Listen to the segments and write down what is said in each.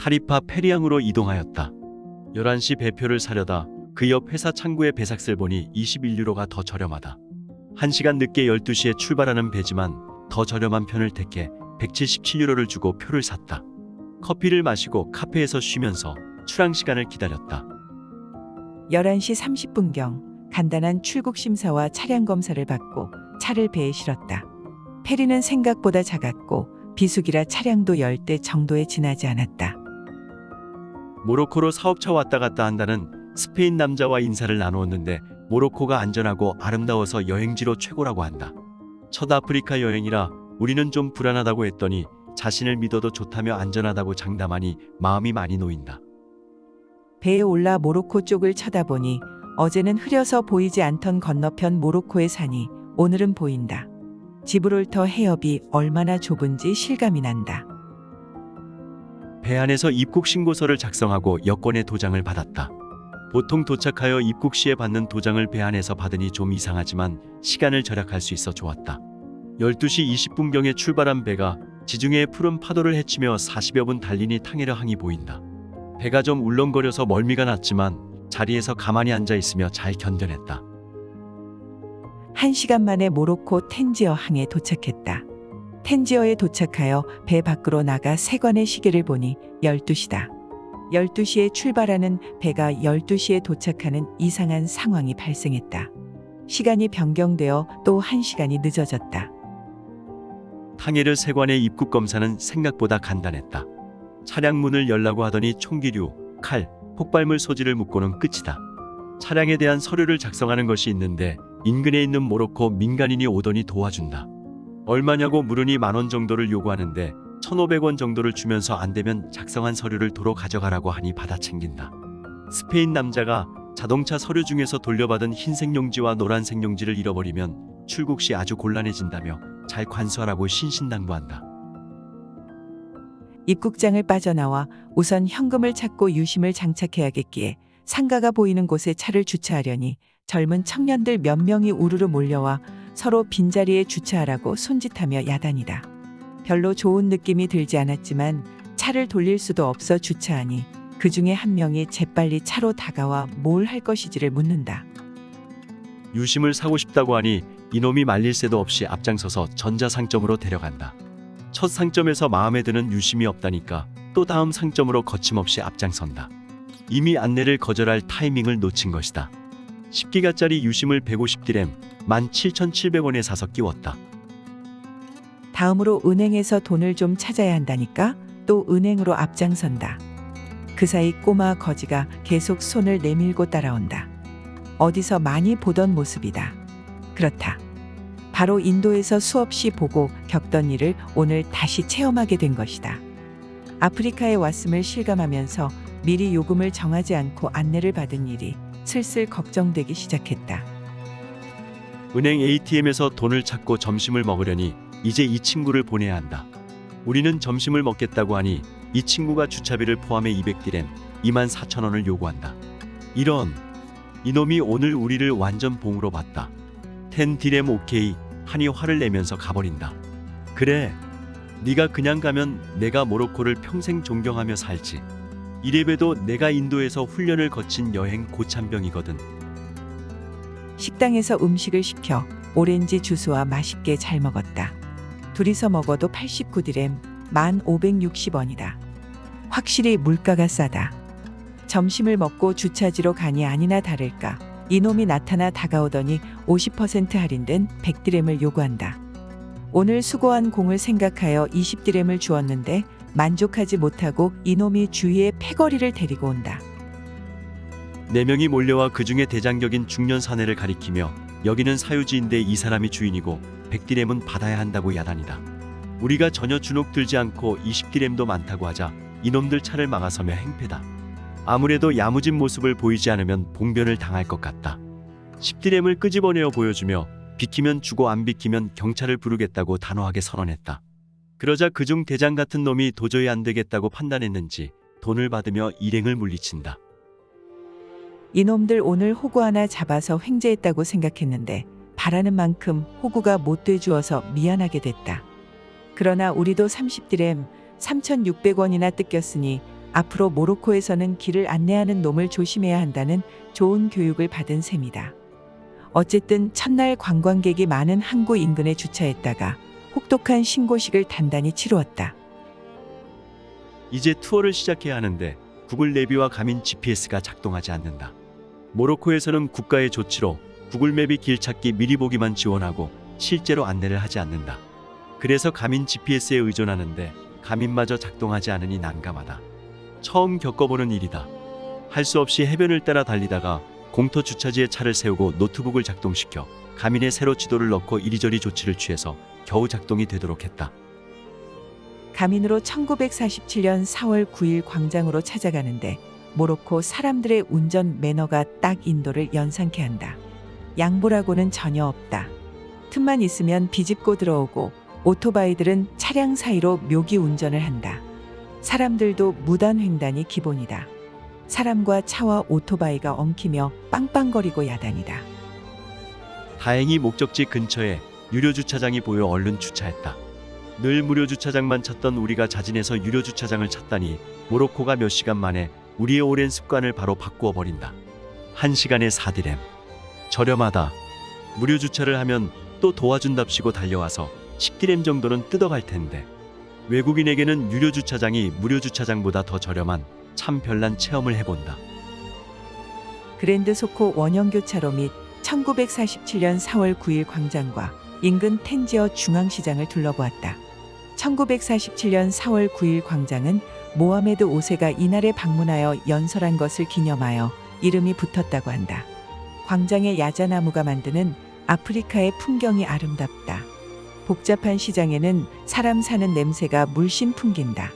타리파 페리앙으로 이동하였다. 11시 배표를 사려다 그 옆 회사 창구의 배삭슬 보니 21유로가 더 저렴하다. 1시간 늦게 12시에 출발하는 배지만 더 저렴한 편을 택해 177유로를 주고 표를 샀다. 커피를 마시고 카페에서 쉬면서 출항 시간을 기다렸다. 11시 30분경 간단한 출국 심사와 차량 검사를 받고 차를 배에 실었다. 페리는 생각보다 작았고 비수기라 차량도 열대 정도에 지나지 않았다. 모로코로 사업차 왔다 갔다 한다는 스페인 남자와 인사를 나누었는데 모로코가 안전하고 아름다워서 여행지로 최고라고 한다. 첫 아프리카 여행이라 우리는 좀 불안하다고 했더니 자신을 믿어도 좋다며 안전하다고 장담하니 마음이 많이 놓인다. 배에 올라 모로코 쪽을 쳐다보니 어제는 흐려서 보이지 않던 건너편 모로코의 산이 오늘은 보인다. 지브롤터 해협이 얼마나 좁은지 실감이 난다. 배 안에서 입국 신고서를 작성하고 여권의 도장을 받았다. 보통 도착하여 입국 시에 받는 도장을 배 안에서 받으니 좀 이상하지만 시간을 절약할 수 있어 좋았다. 12시 20분경에 출발한 배가 지중해의 푸른 파도를 헤치며 40여 분 달리니 탕헤르 항이 보인다. 배가 좀 울렁거려서 멀미가 났지만 자리에서 가만히 앉아 있으며 잘 견뎌냈다. 한 시간 만에 모로코 텐지어 항에 도착했다. 텐지어에 도착하여 배 밖으로 나가 세관의 시계를 보니 12시다. 12시에 출발하는 배가 12시에 도착하는 이상한 상황이 발생했다. 시간이 변경되어 또한 시간이 늦어졌다. 탕헤르 세관의 입국 검사는 생각보다 간단했다. 차량 문을 열라고 하더니 총기류, 칼, 폭발물 소지를 묻고는 끝이다. 차량에 대한 서류를 작성하는 것이 있는데 인근에 있는 모로코 민간인이 오더니 도와준다. 얼마냐고 물으니 만 원 정도를 요구하는데 1,500원 정도를 주면서 안 되면 작성한 서류를 도로 가져가라고 하니 받아 챙긴다. 스페인 남자가 자동차 서류 중에서 돌려받은 흰색 용지와 노란색 용지를 잃어버리면 출국 시 아주 곤란해진다며 잘 관수하라고 신신당부한다. 입국장을 빠져나와 우선 현금을 찾고 유심을 장착해야겠기에 상가가 보이는 곳에 차를 주차하려니 젊은 청년들 몇 명이 우르르 몰려와 서로 빈자리에 주차하라고 손짓하며 야단이다. 별로 좋은 느낌이 들지 않았지만 차를 돌릴 수도 없어 주차하니 그 중에 한 명이 재빨리 차로 다가와 뭘 할 것이지를 묻는다. 유심을 사고 싶다고 하니 이놈이 말릴 새도 없이 앞장서서 전자상점으로 데려간다. 첫 상점에서 마음에 드는 유심이 없다니까 또 다음 상점으로 거침없이 앞장선다. 이미 안내를 거절할 타이밍을 놓친 것이다. 10기가짜리 유심을 150디램 17,700원에 사서 끼웠다. 다음으로 은행에서 돈을 좀 찾아야 한다니까 또 은행으로 앞장선다. 그 사이 꼬마 거지가 계속 손을 내밀고 따라온다. 어디서 많이 보던 모습이다. 그렇다. 바로 인도에서 수없이 보고 겪던 일을 오늘 다시 체험하게 된 것이다. 아프리카에 왔음을 실감하면서 미리 요금을 정하지 않고 안내를 받은 일이 슬슬 걱정되기 시작했다. 은행 ATM에서 돈을 찾고 점심을 먹으려니 이제 이 친구를 보내야 한다. 우리는 점심을 먹겠다고 하니 이 친구가 주차비를 포함해 200디램 2만 4천 원을 요구한다. 이런 이놈이 오늘 우리를 완전 봉으로 봤다. 10디램 오케이 하니 화를 내면서 가버린다. 그래 네가 그냥 가면 내가 모로코를 평생 존경하며 살지. 이래봬도 내가 인도에서 훈련을 거친 여행 고참병이거든. 식당에서 음식을 시켜 오렌지 주스와 맛있게 잘 먹었다. 둘이서 먹어도 89디램 1,560원이다. 확실히 물가가 싸다. 점심을 먹고 주차지로 가니 아니나 다를까 이놈이 나타나 다가오더니 50% 할인된 100디램을 요구한다. 오늘 수고한 공을 생각하여 20디램을 주었는데 만족하지 못하고 이놈이 주위에 패거리를 데리고 온다. 네 명이 몰려와 그 중에 대장격인 중년 사내를 가리키며 여기는 사유지인데 이 사람이 주인이고 100디램은 받아야 한다고 야단이다. 우리가 전혀 주눅 들지 않고 20디램도 많다고 하자 이놈들 차를 막아서며 행패다. 아무래도 야무진 모습을 보이지 않으면 봉변을 당할 것 같다. 10디램을 끄집어내어 보여주며 비키면 주고 안 비키면 경찰을 부르겠다고 단호하게 선언했다. 그러자 그중 대장 같은 놈이 도저히 안 되겠다고 판단했는지 돈을 받으며 일행을 물리친다. 이놈들 오늘 호구 하나 잡아서 횡재했다고 생각했는데 바라는 만큼 호구가 못 돼주어서 미안하게 됐다. 그러나 우리도 30디램 3,600원이나 뜯겼으니 앞으로 모로코에서는 길을 안내하는 놈을 조심해야 한다는 좋은 교육을 받은 셈이다. 어쨌든 첫날 관광객이 많은 항구 인근에 주차했다가 혹독한 신고식을 단단히 치루었다. 이제 투어를 시작해야 하는데 구글 내비와 가민 GPS가 작동하지 않는다. 모로코에서는 국가의 조치로 구글 맵이 길 찾기 미리 보기만 지원하고 실제로 안내를 하지 않는다. 그래서 가민 GPS에 의존하는데 가민마저 작동하지 않으니 난감하다. 처음 겪어보는 일이다. 할 수 없이 해변을 따라 달리다가 공터 주차지에 차를 세우고 노트북을 작동시켜 가민에 새로 지도를 넣고 이리저리 조치를 취해서 겨우 작동이 되도록 했다. 가민으로 1947년 4월 9일 광장으로 찾아가는데 모로코 사람들의 운전 매너가 딱 인도를 연상케 한다. 양보라고는 전혀 없다. 틈만 있으면 비집고 들어오고 오토바이들은 차량 사이로 묘기 운전을 한다. 사람들도 무단 횡단이 기본이다. 사람과 차와 오토바이가 엉키며 빵빵거리고 야단이다. 다행히 목적지 근처에 유료 주차장이 보여 얼른 주차했다. 늘 무료 주차장만 찾던 우리가 자진해서 유료 주차장을 찾다니 모로코가 몇 시간 만에 우리의 오랜 습관을 바로 바꾸어 버린다. 한 시간에 4디렘. 저렴하다. 무료 주차를 하면 또 도와준답시고 달려와서 10디렘 정도는 뜯어갈 텐데. 외국인에게는 유료 주차장이 무료 주차장보다 더 저렴한 참 별난 체험을 해본다. 그랜드 소코 원형 교차로 및 1947년 4월 9일 광장과 인근 텐지어 중앙시장을 둘러보았다. 1947년 4월 9일 광장은 모하메드 5세가 이날에 방문하여 연설한 것을 기념하여 이름이 붙었다고 한다. 광장의 야자나무가 만드는 아프리카의 풍경이 아름답다. 복잡한 시장에는 사람 사는 냄새가 물씬 풍긴다.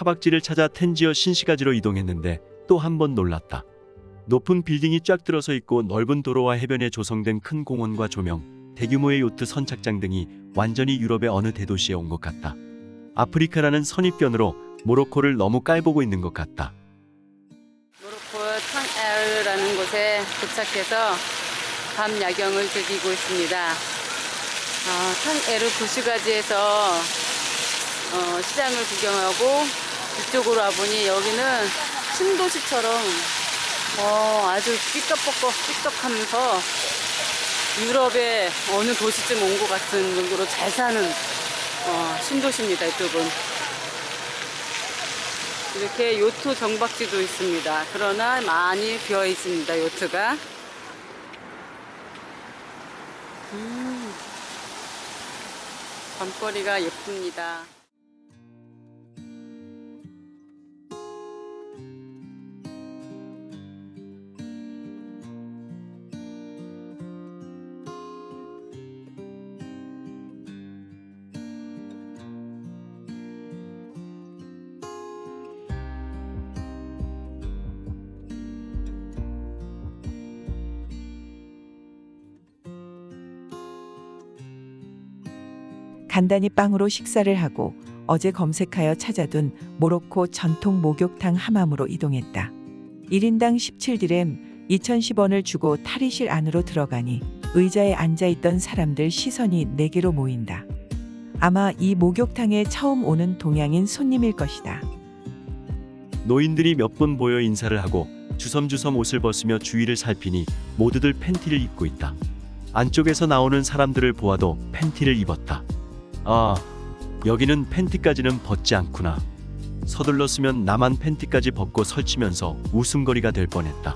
차박지를 찾아 텐지어 신시가지로 이동했는데 또 한 번 놀랐다. 높은 빌딩이 쫙 들어서 있고 넓은 도로와 해변에 조성된 큰 공원과 조명, 대규모의 요트 선착장 등이 완전히 유럽의 어느 대도시에 온 것 같다. 아프리카라는 선입견으로 모로코를 너무 깔보고 있는 것 같다. 모로코 탕에르라는 곳에 도착해서 밤 야경을 즐기고 있습니다. 아, 탕에르 구시가지에서 어, 시장을 구경하고 이쪽으로 와보니 여기는 신도시처럼 어, 아주 삐까뻔쩍 삐쩍하면서 유럽의 어느 도시쯤 온 것 같은 정도로 잘 사는 어, 신도시입니다. 이쪽은. 이렇게 요트 정박지도 있습니다. 그러나 많이 비어 있습니다. 요트가. 음, 밤거리가 예쁩니다. 간단히 빵으로 식사를 하고 어제 검색하여 찾아둔 모로코 전통 목욕탕 하맘으로 이동했다. 1인당 17디렘 2010원을 주고 탈의실 안으로 들어가니 의자에 앉아 있던 사람들 시선이 내게로 모인다. 아마 이 목욕탕에 처음 오는 동양인 손님일 것이다. 노인들이 몇분 보여 인사를 하고 주섬주섬 옷을 벗으며 주위를 살피니 모두들 팬티를 입고 있다. 안쪽에서 나오는 사람들을 보아도 팬티를 입었다. 아, 여기는 팬티까지는 벗지 않구나. 서둘렀으면 나만 팬티까지 벗고 설치면서 웃음거리가 될 뻔했다.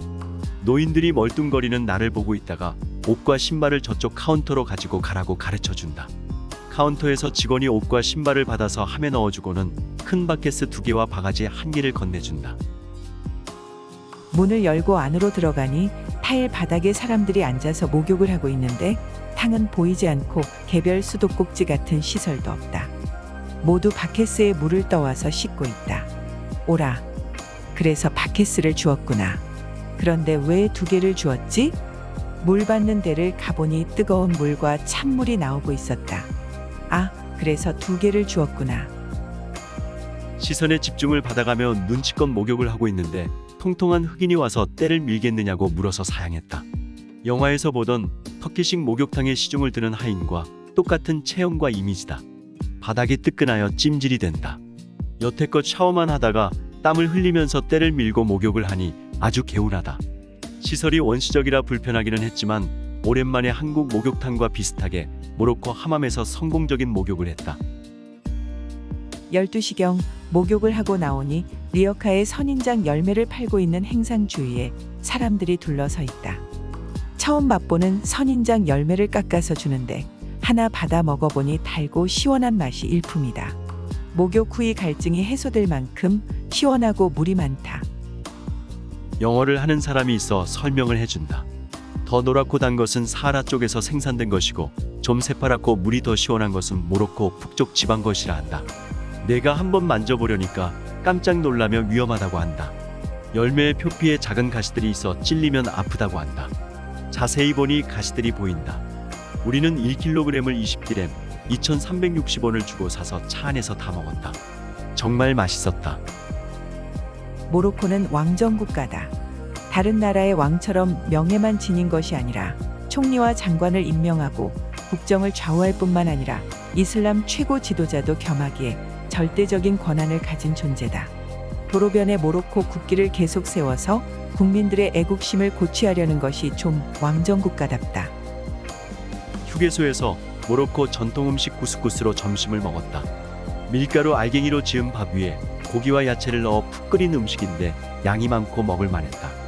노인들이 멀뚱거리는 나를 보고 있다가 옷과 신발을 저쪽 카운터로 가지고 가라고 가르쳐 준다. 카운터에서 직원이 옷과 신발을 받아서 함에 넣어주고는 큰 바켓스 두 개와 바가지 한 개를 건네준다. 문을 열고 안으로 들어가니 타일 바닥에 사람들이 앉아서 목욕을 하고 있는데 탕은 보이지 않고 개별 수도꼭지 같은 시설도 없다. 모두 바켓스에 물을 떠와서 씻고 있다. 오라. 그래서 바켓스를 주었구나. 그런데 왜 두 개를 주었지? 물 받는 데를 가보니 뜨거운 물과 찬물이 나오고 있었다. 아, 그래서 두 개를 주었구나. 시선에 집중을 받아가며 눈치껏 목욕을 하고 있는데 통통한 흑인이 와서 때를 밀겠느냐고 물어서 사양했다. 영화에서 보던 터키식 목욕탕의 시중을 드는 하인과 똑같은 체형과 이미지다. 바닥이 뜨끈하여 찜질이 된다. 여태껏 샤워만 하다가 땀을 흘리면서 때를 밀고 목욕을 하니 아주 개운하다. 시설이 원시적이라 불편하기는 했지만 오랜만에 한국 목욕탕과 비슷하게 모로코 하맘에서 성공적인 목욕을 했다. 12시경 목욕을 하고 나오니 리어카의 선인장 열매를 팔고 있는 행상 주위에 사람들이 둘러서 있다. 처음 맛보는 선인장 열매를 깎아서 주는데 하나 받아 먹어보니 달고 시원한 맛이 일품이다. 목욕 후의 갈증이 해소될 만큼 시원하고 물이 많다. 영어를 하는 사람이 있어 설명을 해준다. 더 노랗고 단 것은 사하라 쪽에서 생산된 것이고 좀 새파랗고 물이 더 시원한 것은 모로코 북쪽 지방 것이라 한다. 내가 한번 만져보려니까 깜짝 놀라며 위험하다고 한다. 열매의 표피에 작은 가시들이 있어 찔리면 아프다고 한다. 자세히 보니 가시들이 보인다. 우리는 1kg을 20g, 2,360원을 주고 사서 차 안에서 다 먹었다. 정말 맛있었다. 모로코는 왕정 국가다. 다른 나라의 왕처럼 명예만 지닌 것이 아니라 총리와 장관을 임명하고 국정을 좌우할 뿐만 아니라 이슬람 최고 지도자도 겸하기에 절대적인 권한을 가진 존재다. 도로변에 모로코 국기를 계속 세워서 국민들의 애국심을 고취하려는 것이 좀 왕정 국가답다. 휴게소에서 모로코 전통 음식 구스구스로 점심을 먹었다. 밀가루 알갱이로 지은 밥 위에 고기와 야채를 넣어 푹 끓인 음식인데 양이 많고 먹을 만했다.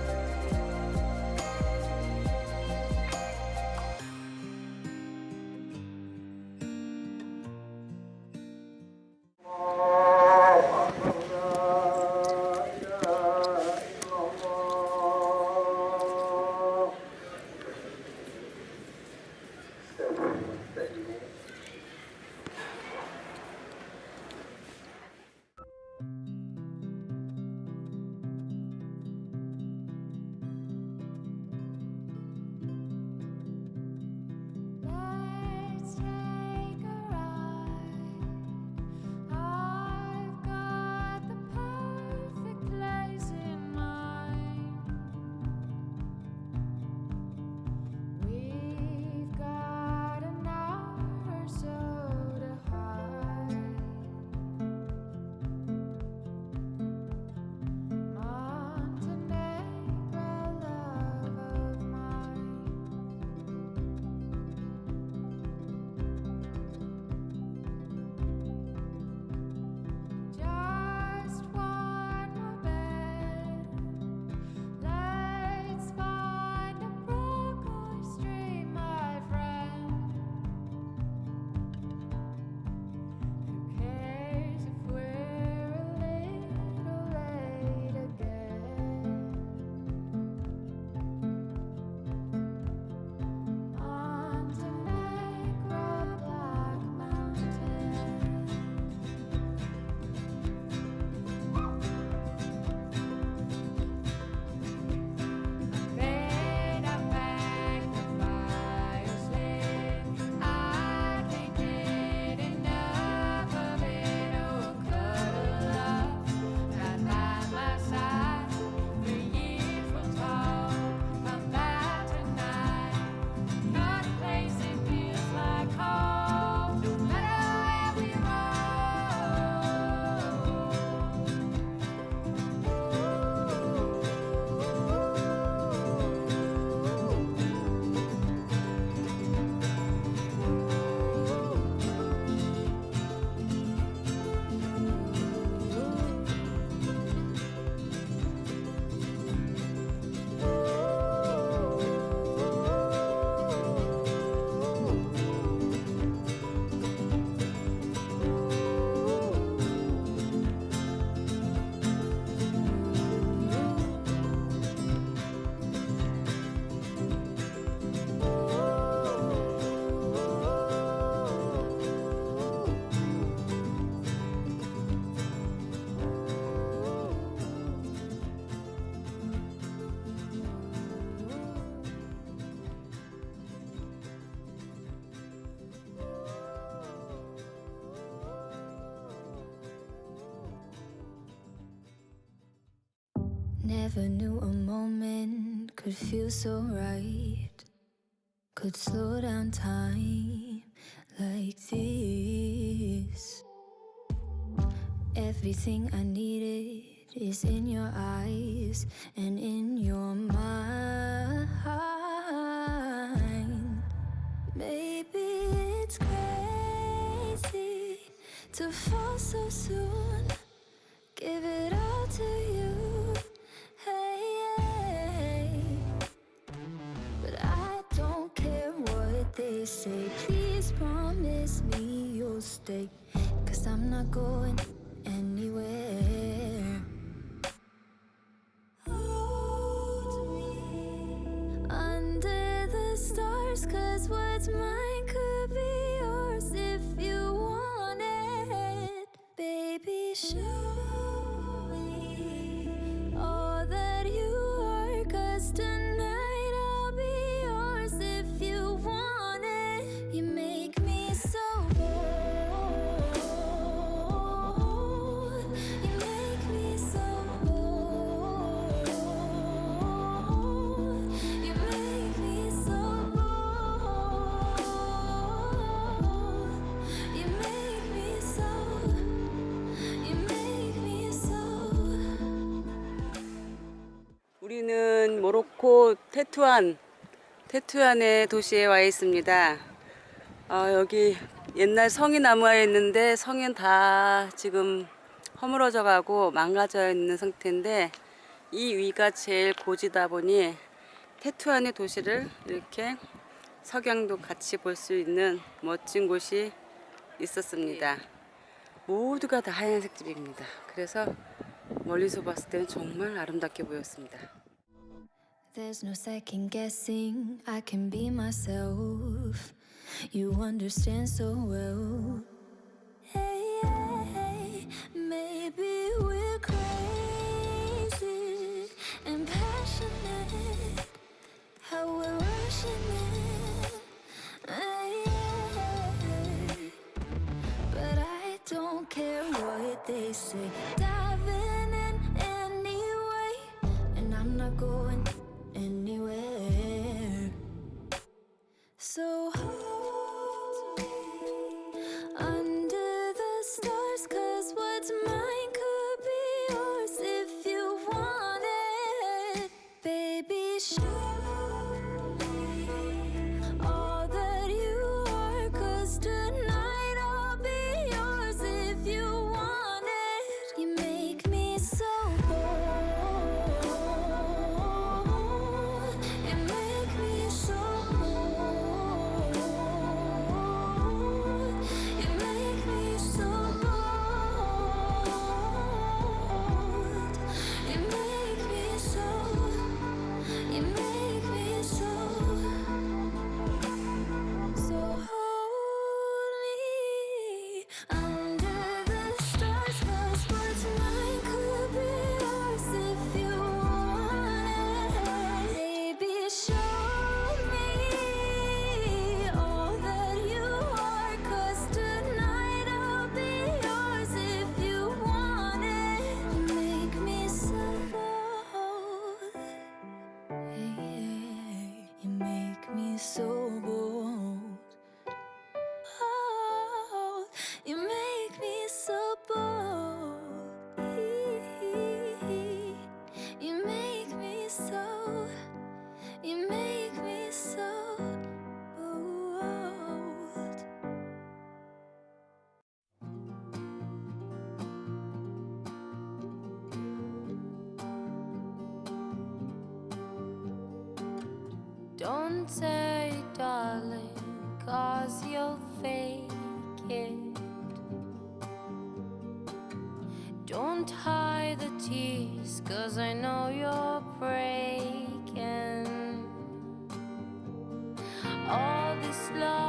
Never knew a moment could feel so right. Could slow down time like this. Everything I needed is in your eyes and in your mind. Maybe it's crazy to fall so soon. Give it all to you. Cause I'm not going 테투안 테투안의 도시에 와 있습니다. 어, 여기 옛날 성이 남아 있는데 성은 다 지금 허물어져 가고 망가져 있는 상태인데 이 위가 제일 고지다 보니 테투안의 도시를 이렇게 석양도 같이 볼 수 있는 멋진 곳이 있었습니다. 모두가 다 하얀색 집입니다. 그래서 멀리서 봤을 때는 정말 아름답게 보였습니다. There's no second guessing. I can be myself. You understand so well. Don't say, darling, cause you'll fake it. Don't hide the tears, cause I know you're breaking. All this love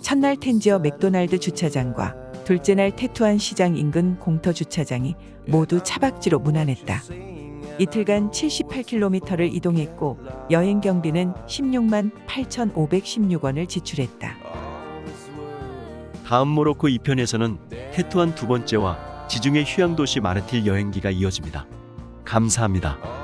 첫날 텐지어 맥도날드 주차장과 둘째 날 테투안 시장 인근 공터 주차장이 모두 차박지로 무난했다. 이틀간 78km를 이동했고 여행 경비는 16만 8,516원을 지출했다. 다음 모로코 2편에서는 테투안 두 번째와 지중해 휴양 도시 마르틸 여행기가 이어집니다. 감사합니다.